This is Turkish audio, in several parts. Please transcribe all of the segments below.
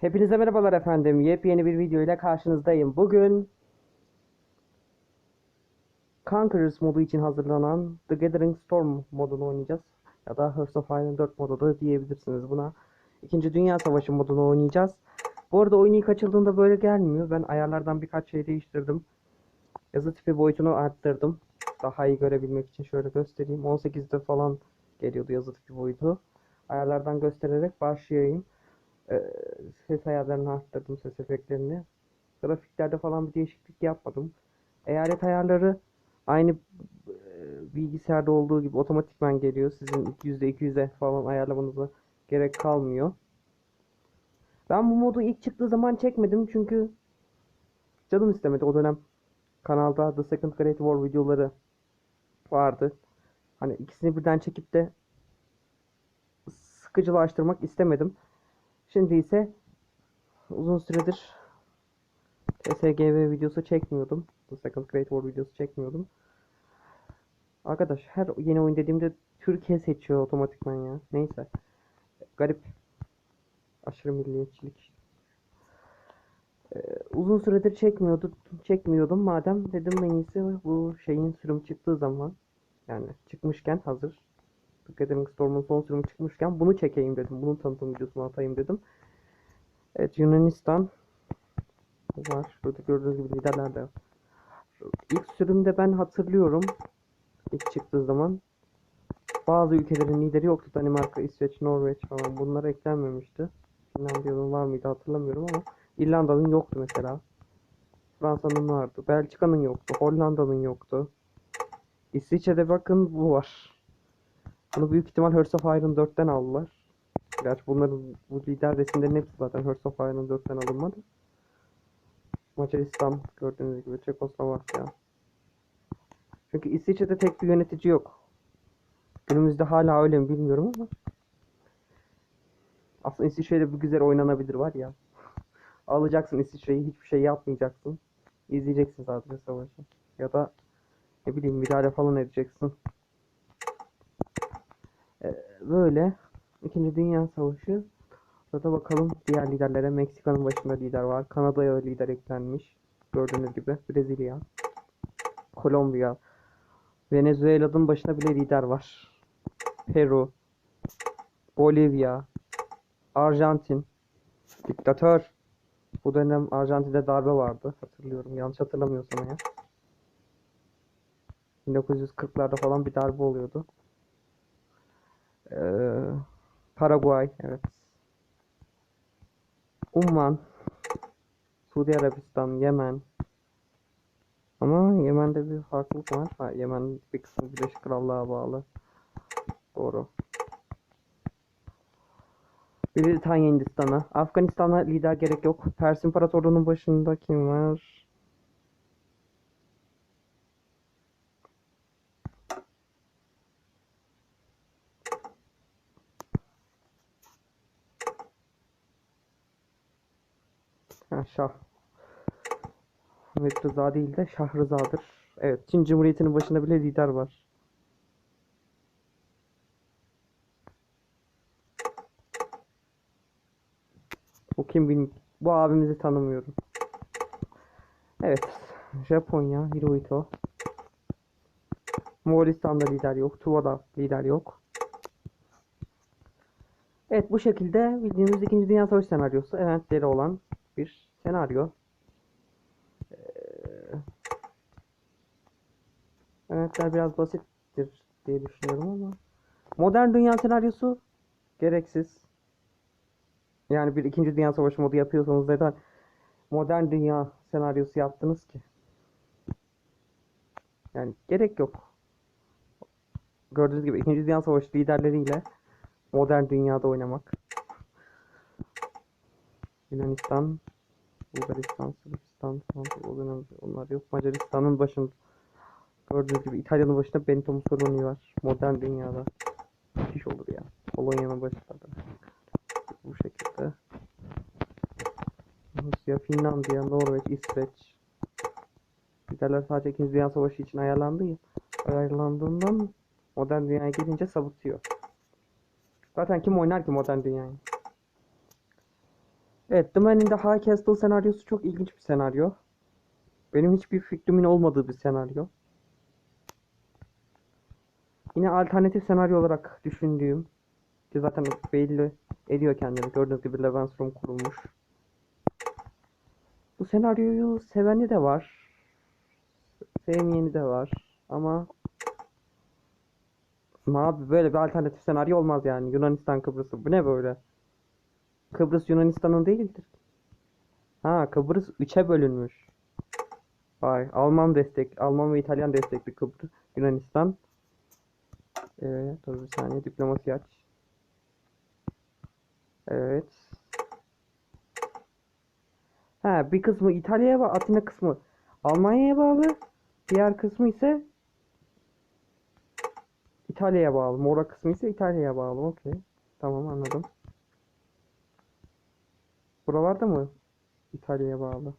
Hepinize merhabalar efendim. Yepyeni bir video ile karşınızdayım. Bugün Conquerors modu için hazırlanan The Gathering Storm modunu oynayacağız. Ya da Hearts of Iron 4 modu da diyebilirsiniz buna. İkinci Dünya Savaşı modunu oynayacağız. Bu arada oyun ilk açıldığında böyle gelmiyor. Ben ayarlardan birkaç şey değiştirdim. Yazı tipi boyutunu arttırdım. Daha iyi görebilmek için şöyle göstereyim. 18'de falan geliyordu yazı tipi boyutu. Ayarlardan göstererek başlayayım. Ee, ses ayarlarını arttırdım, ses efektlerini. Grafiklerde falan bir değişiklik yapmadım. Eyalet ayarları aynı e, bilgisayarda olduğu gibi otomatikman geliyor. Sizin %200'e falan ayarlamanıza gerek kalmıyor. Ben bu modu ilk çıktığı zaman çekmedim çünkü canım istemedi. O dönem kanalda The Second Great War videoları vardı. Hani ikisini birden çekip de sıkıcılaştırmak istemedim. Şimdi ise uzun süredir TSGV videosu çekmiyordum. The Second Great War videosu çekmiyordum. Arkadaş her yeni oyun dediğimde Türkiye seçiyor otomatikman ya. Neyse. Garip. Aşırı milliyetçilik. Ee, uzun süredir çekmiyordu, çekmiyordum. Madem dedim en iyisi bu şeyin sürüm çıktığı zaman yani çıkmışken hazır Gathering Storm'un son sürümü çıkmışken bunu çekeyim dedim. Bunun tanıtım videosunu atayım dedim. Evet Yunanistan var. Burada gördüğünüz gibi liderler de. İlk sürümde ben hatırlıyorum. ilk çıktığı zaman bazı ülkelerin lideri yoktu. Danimarka, İsveç, Norveç falan bunlar eklenmemişti. Finlandiya'nın var mıydı hatırlamıyorum ama İrlanda'nın yoktu mesela. Fransa'nın vardı. Belçika'nın yoktu. Hollanda'nın yoktu. İsviçre'de bakın bu var. Bunu büyük ihtimal Hearts of Iron 4'ten aldılar. Gerçi bunların bu lider resimlerin hepsi zaten Hearts of Iron 4'ten alınmadı. Macaristan gördüğünüz gibi Çekoslovakya. Çünkü İsviçre'de tek bir yönetici yok. Günümüzde hala öyle mi bilmiyorum ama. Aslında İsviçre'de bir güzel oynanabilir var ya. Alacaksın İsviçre'yi hiçbir şey yapmayacaksın. İzleyeceksin sadece savaşı. Ya da ne bileyim müdahale falan edeceksin. Ee, böyle. İkinci Dünya Savaşı. Burada bakalım diğer liderlere. Meksika'nın başında lider var. Kanada'ya lider eklenmiş. Gördüğünüz gibi. Brezilya. Kolombiya. Venezuela'nın başında bile lider var. Peru. Bolivya. Arjantin. Diktatör. Bu dönem Arjantin'de darbe vardı. Hatırlıyorum. Yanlış hatırlamıyorsam eğer. 1940'larda falan bir darbe oluyordu. Ee, Paraguay, evet. Umman, Suudi Arabistan, Yemen. Ama Yemen'de bir farklılık var. Ha, Yemen bir kısmı Birleşik Krallığa bağlı. Doğru. Britanya Hindistan'a. Afganistan'a lider gerek yok. Pers İmparatorluğu'nun başında kim var? Ha, Şah. Ahmet Rıza değil de Şah Rıza'dır. Evet, Çin Cumhuriyeti'nin başında bile lider var. Bu kim bilmiyorum. Bu abimizi tanımıyorum. Evet. Japonya, Hirohito. Moğolistan'da lider yok. Tuva'da lider yok. Evet bu şekilde bildiğimiz 2. Dünya Savaşı senaryosu eventleri olan bir senaryo. Ee, Eventler biraz basittir diye düşünüyorum ama modern dünya senaryosu gereksiz. Yani bir ikinci dünya savaşı modu yapıyorsanız neden modern dünya senaryosu yaptınız ki? Yani gerek yok. Gördüğünüz gibi ikinci dünya savaşı liderleriyle modern dünyada oynamak. Yunanistan, Bulgaristan, Sırbistan falan o dönem onlar yok. Macaristan'ın başında gördüğünüz gibi İtalya'nın başında Benito Mussolini var. Modern dünyada. Müthiş olur ya. Polonya'nın başında da. Bu şekilde. Rusya, Finlandiya, Norveç, İsveç. Liderler sadece 2. Dünya Savaşı için ayarlandı ya. Ayarlandığından modern dünyaya gelince savutuyor. Zaten kim oynar ki modern dünyayı? Evet, The Man in the High Castle senaryosu çok ilginç bir senaryo. Benim hiçbir fikrimin olmadığı bir senaryo. Yine alternatif senaryo olarak düşündüğüm ki zaten belli ediyor kendini. Gördüğünüz gibi Levensrom kurulmuş. Bu senaryoyu seveni de var. Sevmeyeni de var. Ama ama abi böyle bir alternatif senaryo olmaz yani. Yunanistan Kıbrıs'ı. Bu ne böyle? Kıbrıs Yunanistan'ın değildir. Ha Kıbrıs 3'e bölünmüş. Vay Alman destek, Alman ve İtalyan destekli Kıbrıs Yunanistan. Evet, dur bir saniye diplomasi aç. Evet. Ha bir kısmı İtalya'ya bağlı, Atina kısmı Almanya'ya bağlı. Diğer kısmı ise İtalya'ya bağlı. Mora kısmı ise İtalya'ya bağlı. Okey. Tamam anladım. Buralarda mı İtalya'ya bağlı?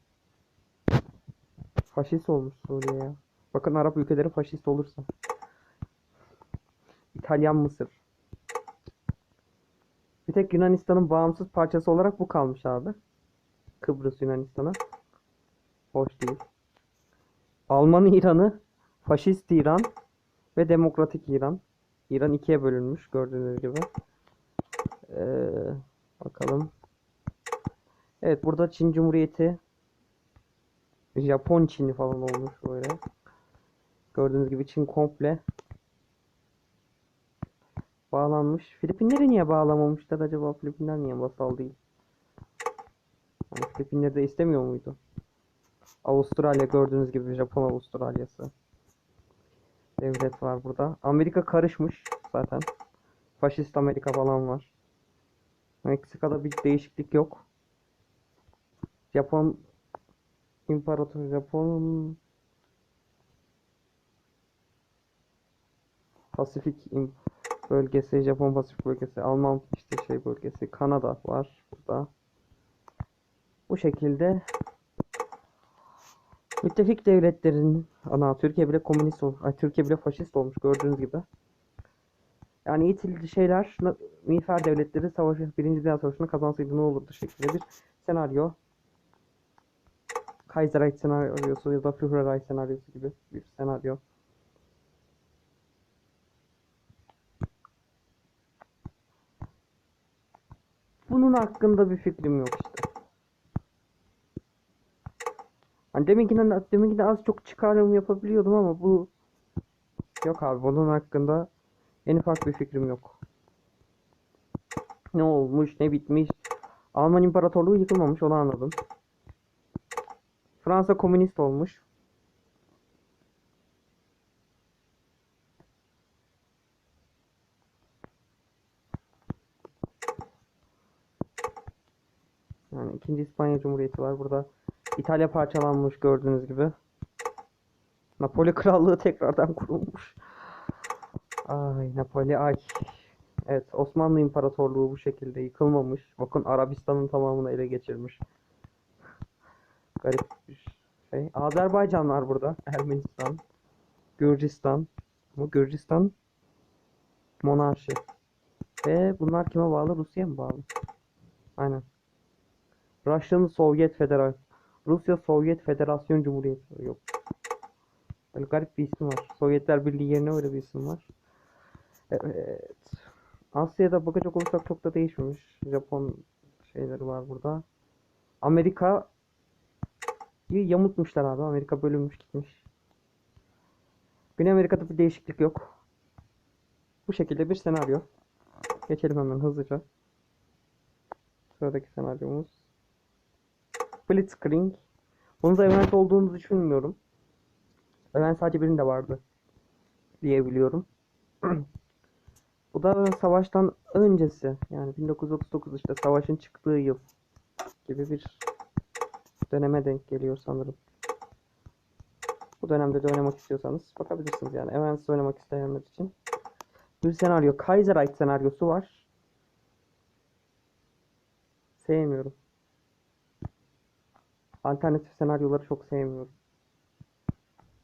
Faşist olmuş Suriye ya. Bakın Arap ülkeleri faşist olursa. İtalyan Mısır. Bir tek Yunanistan'ın bağımsız parçası olarak bu kalmış abi. Kıbrıs Yunanistan'a. Hoş değil. Alman İran'ı, faşist İran ve demokratik İran. İran ikiye bölünmüş gördüğünüz gibi. Ee, bakalım. Evet burada Çin Cumhuriyeti Japon Çin'i falan olmuş böyle. Gördüğünüz gibi Çin komple bağlanmış. Filipinleri niye bağlamamışlar acaba? Filipinler niye vasal değil? Yani Filipinleri de istemiyor muydu? Avustralya gördüğünüz gibi Japon Avustralyası. Devlet var burada. Amerika karışmış zaten. Faşist Amerika falan var. Meksika'da bir değişiklik yok. Japon İmparator Japon Pasifik bölgesi, Japon Pasifik bölgesi, Alman işte şey bölgesi, Kanada var burada. Bu şekilde müttefik devletlerin ana Türkiye bile komünist ol, ay, Türkiye bile faşist olmuş gördüğünüz gibi. Yani itildi şeyler miğfer devletleri savaşı, Birinci Dünya Savaşı'nı kazansaydı ne olurdu şeklinde bir senaryo. Kaiserreich senaryosu ya da Führerreich senaryosu gibi bir senaryo. Bunun hakkında bir fikrim yok işte. Hani deminkinden, deminkinden az çok çıkarım yapabiliyordum ama bu yok abi bunun hakkında en ufak bir fikrim yok. Ne olmuş, ne bitmiş. Alman İmparatorluğu yıkılmamış onu anladım. Fransa komünist olmuş. Yani ikinci İspanya Cumhuriyeti var burada. İtalya parçalanmış gördüğünüz gibi. Napoli Krallığı tekrardan kurulmuş. Ay Napoli ay. Evet Osmanlı İmparatorluğu bu şekilde yıkılmamış. Bakın Arabistan'ın tamamını ele geçirmiş. Garip bir şey. Azerbaycan var burada. Ermenistan. Gürcistan. Bu Gürcistan monarşi. Ve bunlar kime bağlı? Rusya'ya mı bağlı? Aynen. Russian Sovyet Federal. Rusya Sovyet Federasyon Cumhuriyeti. Yok. Böyle garip bir isim var. Sovyetler Birliği yerine öyle bir isim var. Evet. Asya'da bakacak olursak çok da değişmemiş. Japon şeyleri var burada. Amerika yamutmuşlar abi. Amerika bölünmüş gitmiş. Güney Amerika'da bir değişiklik yok. Bu şekilde bir senaryo. Geçelim hemen hızlıca. Sıradaki senaryomuz. Blitzkrieg. Bunun da event olduğunu düşünmüyorum. Event sadece birinde vardı. Diye biliyorum. Bu da savaştan öncesi. Yani 1939 işte savaşın çıktığı yıl gibi bir döneme denk geliyor sanırım. Bu dönemde de oynamak istiyorsanız bakabilirsiniz yani. Events oynamak isteyenler için. Bir senaryo. Kaiserreich senaryosu var. Sevmiyorum. Alternatif senaryoları çok sevmiyorum.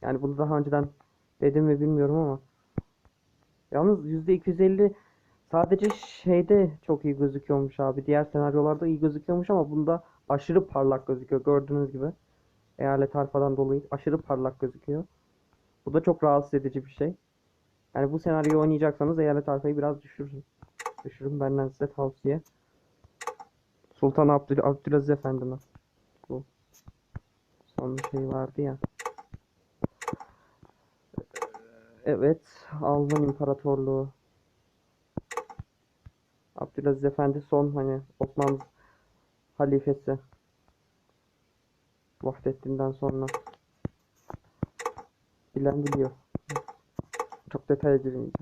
Yani bunu daha önceden dedim mi bilmiyorum ama yalnız %250 Sadece şeyde çok iyi gözüküyormuş abi. Diğer senaryolarda iyi gözüküyormuş ama bunda aşırı parlak gözüküyor. Gördüğünüz gibi. Eyalet harfadan dolayı aşırı parlak gözüküyor. Bu da çok rahatsız edici bir şey. Yani bu senaryoyu oynayacaksanız eyalet harfayı biraz düşürün. Düşürün benden size tavsiye. Sultan Abdül Abdülaziz Efendi'ne. Bu. Son şey vardı ya. Evet. Alman İmparatorluğu. Abdülaziz Efendi son hani Osmanlı halifesi. Vahdettin'den sonra. Bilen biliyor. Çok detaya girmeyeceğim.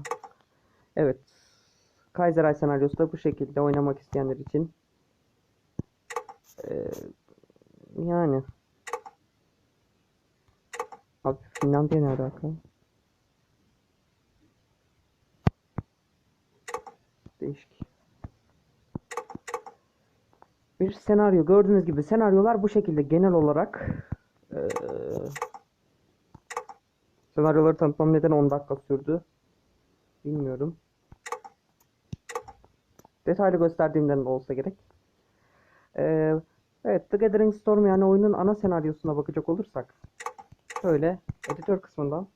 Evet. Kaiserreich senaryosu da bu şekilde oynamak isteyenler için. Ee, yani. Abi Finlandiya ne alaka? Değişik. Bir senaryo. Gördüğünüz gibi senaryolar bu şekilde genel olarak eee, senaryoları tanıtmam neden 10 dakika sürdü. Bilmiyorum. Detaylı gösterdiğimden de olsa gerek. Eee, evet, The Gathering Storm yani oyunun ana senaryosuna bakacak olursak şöyle editör kısmından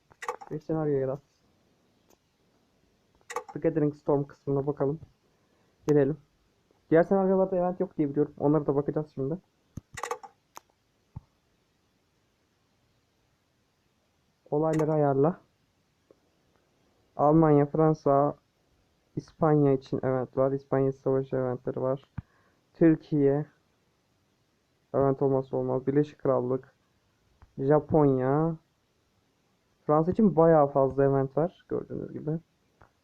bir senaryo yarat. The Gathering Storm kısmına bakalım. Girelim. Diğer senaryolarda event yok diye biliyorum. Onlara da bakacağız şimdi. Olayları ayarla. Almanya, Fransa, İspanya için event var. İspanya Savaşı eventleri var. Türkiye event olmazsa olmaz. Birleşik Krallık, Japonya, Fransa için bayağı fazla event var gördüğünüz gibi.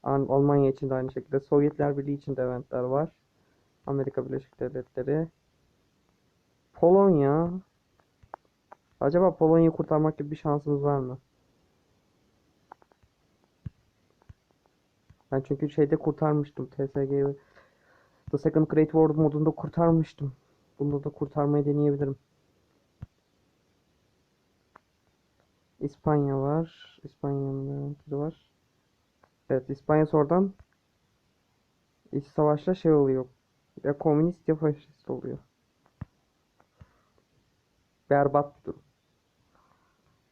Al- Almanya için de aynı şekilde. Sovyetler Birliği için de eventler var. Amerika Birleşik Devletleri. Polonya. Acaba Polonya'yı kurtarmak gibi bir şansımız var mı? Ben çünkü şeyde kurtarmıştım. TSG'yi. The Second Great War modunda kurtarmıştım. Bunda da kurtarmayı deneyebilirim. İspanya var. İspanya'nın eventleri var. Evet İspanya sonradan İç savaşta şey oluyor. Ya komünist ya faşist oluyor. Berbat bir durum.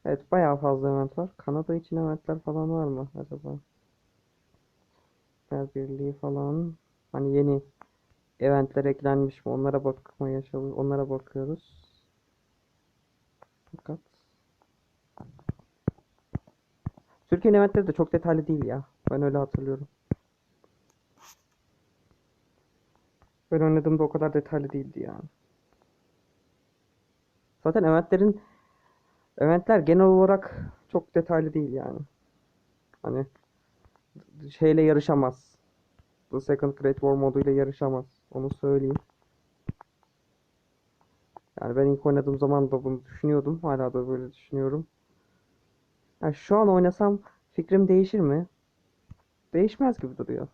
Evet bayağı fazla event var. Kanada için eventler falan var mı acaba? Yer Birliği falan. Hani yeni eventler eklenmiş mi? Onlara bakmaya çalış onlara bakıyoruz. Fakat Türkiye'nin eventleri de çok detaylı değil ya. Ben öyle hatırlıyorum. Ben oynadığımda o kadar detaylı değildi yani. Zaten eventlerin eventler genel olarak çok detaylı değil yani. Hani şeyle yarışamaz. The Second Great War moduyla yarışamaz. Onu söyleyeyim. Yani ben ilk oynadığım zaman da bunu düşünüyordum. Hala da böyle düşünüyorum. Yani şu an oynasam fikrim değişir mi? Değişmez gibi duruyor.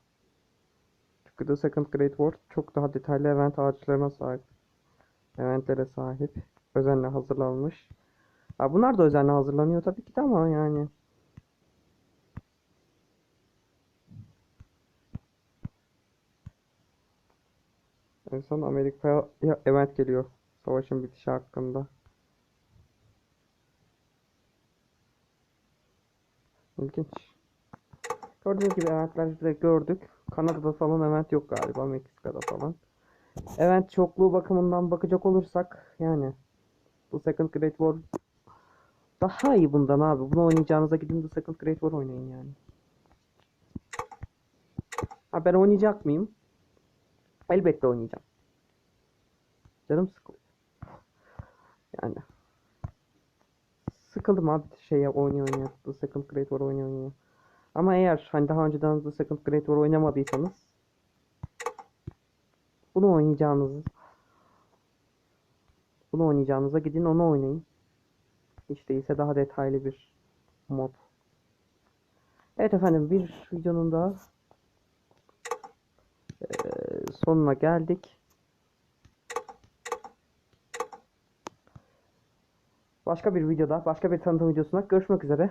The Second Great War çok daha detaylı event ağaçlarına sahip. Eventlere sahip. Özenle hazırlanmış. Ha, bunlar da özenle hazırlanıyor tabii ki de ama yani. En son Amerika'ya event geliyor. Savaşın bitişi hakkında. İlginç. Gördüğünüz gibi eventleri de gördük. Kanada'da falan event yok galiba. Meksika'da falan. Event çokluğu bakımından bakacak olursak yani bu Second Great War daha iyi bundan abi. Bunu oynayacağınıza gidin The Second Great War oynayın yani. Ha ben oynayacak mıyım? Elbette oynayacağım. Canım sıkılıyor. Yani. Sıkıldım abi şeye oynaya oynaya. The Second Great War oynaya oynaya. Ama eğer hani daha önceden The Second Great War oynamadıysanız bunu oynayacağınız bunu oynayacağınıza gidin onu oynayın. Hiç değilse daha detaylı bir mod. Evet efendim bir videonun daha sonuna geldik. Başka bir videoda, başka bir tanıtım videosunda görüşmek üzere.